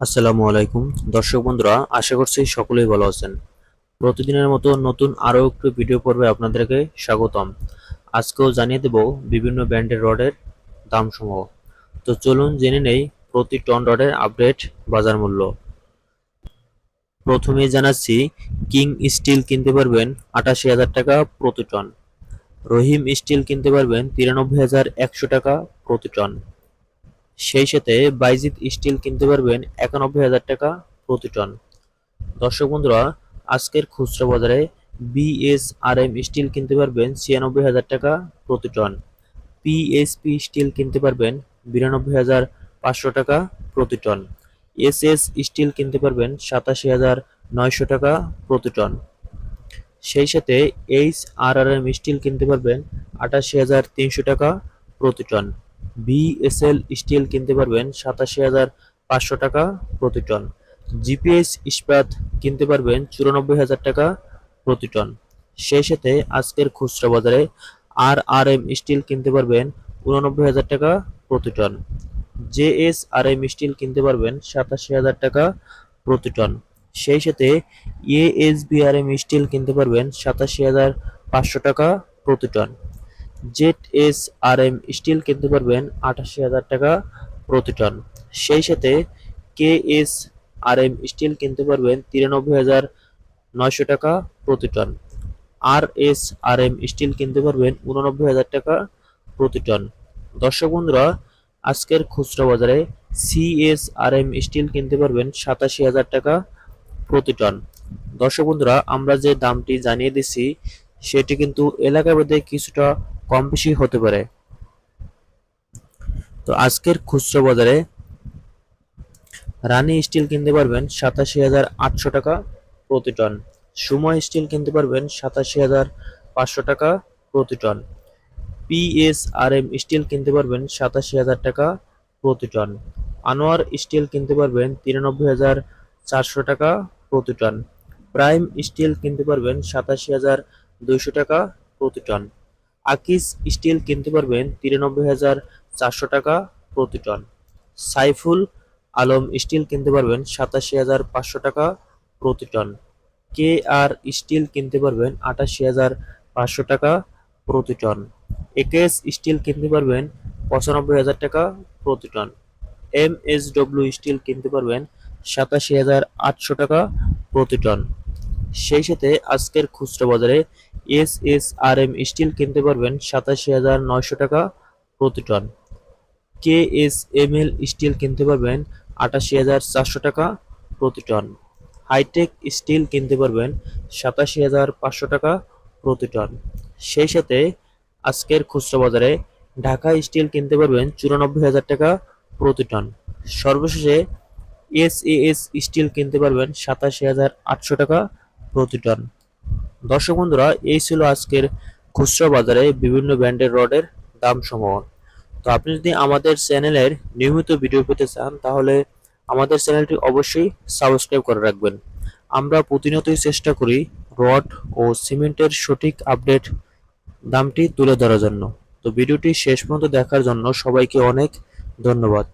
আসসালামু আলাইকুম। দর্শক বন্ধুরা, আশা করছি সকলেই ভালো আছেন। প্রতিদিনের মতো নতুন আরও একটি ভিডিও পর্বে আপনাদেরকে স্বাগতম। আজকেও জানিয়ে দেব বিভিন্ন ব্র্যান্ডের রডের দামসমূহ। তো চলুন জেনে নেই প্রতি টন রডের আপডেট বাজার মূল্য। প্রথমে জানাচ্ছি, কিং স্টিল কিনতে পারবেন আটাশি হাজার টাকা প্রতি টন। রহিম স্টিল কিনতে পারবেন তিরানব্বই হাজার একশো টাকা প্রতি টন। সেই সাথে বাইজিত স্টিল কিনতে পারবেন একানব্বই হাজার টাকা প্রতি টন। দর্শক বন্ধুরা, আজকের খুচরা বাজারে বিএসআরএম স্টিল কিনতে পারবেন ছিয়ানব্বই হাজার টাকা প্রতি টন। পিএসপি স্টিল কিনতে পারবেন বিরানব্বই হাজার পাঁচশো টাকা প্রতি টন। এসএস স্টিল কিনতে পারবেন সাতাশি হাজার নয়শো টাকা প্রতি টন। সেই সাথে H R R M steel কিনতে পারবেন আটাশি হাজার তিনশো টাকা প্রতি টন। বিএসএল স্টিল কিনতে পারবেন সাতাশি হাজার পাঁচশো টাকা প্রতি টন। জিপিএস ইস্পাত কিনতে পারবেন চুরানব্বই হাজার টাকা প্রতি টন। সেই সাথে আজকের খুচরা বাজারে আর আর এম স্টিল কিনতে পারবেন উননব্বই হাজার টাকা প্রতি ton. JS R M steel কিনতে পারবেন সাতাশি হাজার টাকা প্রতি টন। সেই সাথে এএসবিআরএম স্টিল কিনতে পারবেন সাতাশি হাজার পাঁচশো টাকা প্রতি ton. Z S R M steel কিনতে পারবেন আটাশি হাজার টাকা প্রতি টন। সেই সাথে K S R M steel কিনতে পারবেন তিরানব্বই হাজার নয়শো টাকা প্রতি ton. R S R M steel কিনতে পারবেন উননব্বই হাজার টাকা প্রতি টন। দর্শক বন্ধুরা, আজকের খুচরা বাজারে সিএস আর এম স্টিল কিনতে পারবেন সাতাশি হাজার টাকা প্রতি টন। দর্শক বন্ধুরা, আমরা যে দামটি জানিয়ে দিচ্ছি সেটি কিন্তু এলাকা ভেদে কিছুটা কম বেশি হতে পারে। তো আজকের খুচরা বাজারে রানী স্টিল কিনতে পারবেন সাতাশি হাজার আটশো টাকা প্রতি টন। সুময় স্টিল কিনতে পারবেন সাতাশি হাজার পাঁচশো টাকা প্রতি টন। পিএসআরএম স্টিল কিনতে পারবেন সাতাশি হাজার টাকা প্রতি টন। আনোয়ার স্টিল কিনতে পারবেন তিরানব্বই হাজার চারশো টাকা প্রতি টন। প্রাইম স্টিল কিনতে পারবেন সাতাশি হাজার দুইশো টাকা প্রতি টন। আকিস স্টিল কিনতে পারবেন তিরানব্বই হাজার চারশো টাকা প্রতি টন। সাইফুল আলম স্টিল কিনতে পারবেন সাতাশি হাজার পাঁচশো টাকা প্রতি টন। কে আর স্টিল কিনতে পারবেন আটাশি হাজার পাঁচশো টাকা প্রতি টন। একেএস স্টিল কিনতে পারবেন পঁচানব্বই হাজার টাকা প্রতি ton. M S W steel কিনতে পারবেন সাতাশি হাজার আটশো টাকা প্রতি টন। সেই সাথে আজকের খুচরা বাজারে S S R M steel কিনতে পারবেন সাতাশি হাজার নয়শো টাকা প্রতি ton. K S M L steel কিনতে পারবেন আটাশি হাজার চারশো টাকা প্রতি টন। হাইটেক স্টিল কিনতে পারবেন সাতাশি হাজার পাঁচশো টাকা প্রতি টন। সেই সাথে আজকের খুচরা বাজারে ঢাকা স্টিল কিনতে পারবেন চুরানব্বই হাজার টাকা প্রতি টন। সর্বশেষে এস এস স্টিল কিনতে পারবেন সাতাশি হাজার আটশো টাকা প্রতি টন দর্শক বন্ধুরা, এই ছিল আজকের খুচরা বাজারে বিভিন্ন ব্র্যান্ডের রডের দাম সমূহ তো আপনি যদি আমাদের চ্যানেলের নিয়মিত ভিডিও পেতে চান, তাহলে আমাদের চ্যানেলটি অবশ্যই সাবস্ক্রাইব করে রাখবেন। আমরা প্রতিনিয়তই চেষ্টা করি রড ও সিমেন্টের সঠিক আপডেট দামটি তুলে ধরার জন্য। তো ভিডিওটি শেষ পর্যন্ত দেখার জন্য সবাইকে অনেক ধন্যবাদ।